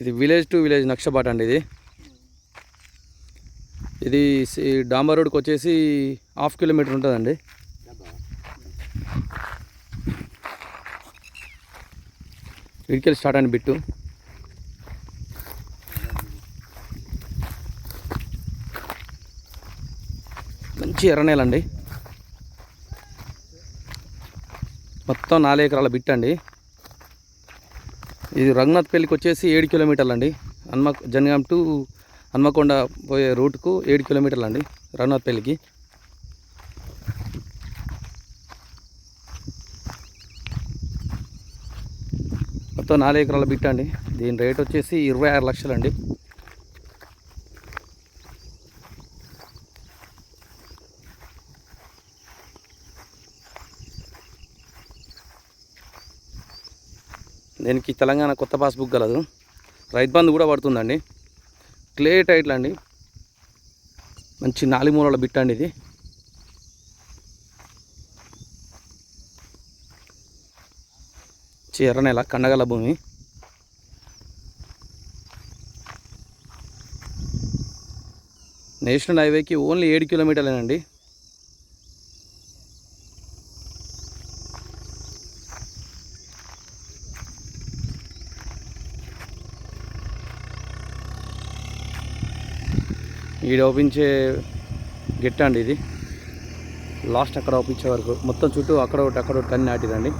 ఇది village to village నక్షబాట అండి ఇది. ఇది సి- డాంబర్ రోడ్కి వచ్చేసి హాఫ్ కిలోమీటర్ ఉంటుందండి. ఇడికెళ్ళి స్టార్ట్ అండి బిట్టు. మంచి ఎర్రనేలండి మొత్తం నాలుగు ఎకరాల బిట్ అండి ఇది రఘునాథ్ పెళ్ళికి వచ్చేసి ఏడు కిలోమీటర్లు అండి. హన్మ జనగాం టు హన్మకొండ పోయే రూట్కు ఏడు కిలోమీటర్లు అండి రఘునాథ్ పెళ్ళికి మొత్తం నాలుగు ఎకరాల బిట్ అండి. దీని రేట్ వచ్చేసి ఇరవై ఆరు లక్షలు దీనికి తెలంగాణ కొత్త పాస్బుక్ కలదు రైతు బంధు కూడా పడుతుందండి. క్లే టైట్లు అండి. మంచి నాలుగు మూలల బిట్ అండి ఇది. చి ఎర్ర నెల కండగల భూమి. నేషనల్ హైవేకి ఓన్లీ ఏడు కిలోమీటర్లేనండి. ఈడ ఓపించే గెట్ట అండి ఇది. లాస్ట్ అక్కడ ఓపించే వరకు. మొత్తం చుట్టూ అక్కడ ఒకటి అక్కడ ఒకటి అన్ని నాటిరండి.